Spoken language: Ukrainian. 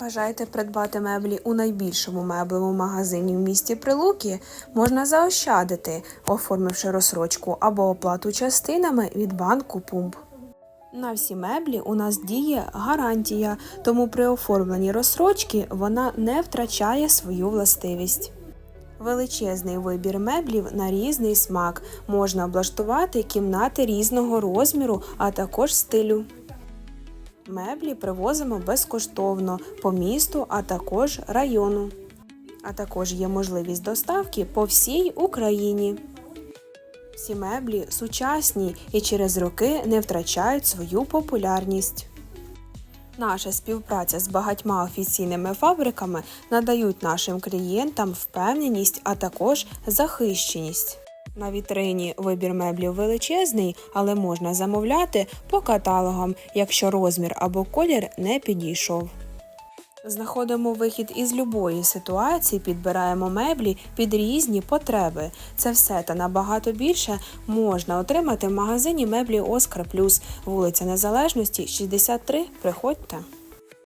Бажаєте придбати меблі у найбільшому меблевому магазині в місті Прилуки? Можна заощадити, оформивши розсрочку або оплату частинами від банку Пумп. На всі меблі у нас діє гарантія, тому при оформленні розсрочки вона не втрачає свою властивість. Величезний вибір меблів на різний смак. Можна облаштувати кімнати різного розміру, а також стилю. Меблі привозимо безкоштовно по місту, а також району. А також є можливість доставки по всій Україні. Всі меблі сучасні і через роки не втрачають свою популярність. Наша співпраця з багатьма офіційними фабриками надають нашим клієнтам впевненість, а також захищеність. На вітрині вибір меблів величезний, але можна замовляти по каталогам, якщо розмір або колір не підійшов. Знаходимо вихід із любої ситуації, підбираємо меблі під різні потреби. Це все та набагато більше можна отримати в магазині меблі Оскар Плюс, вулиця Незалежності, 63. Приходьте.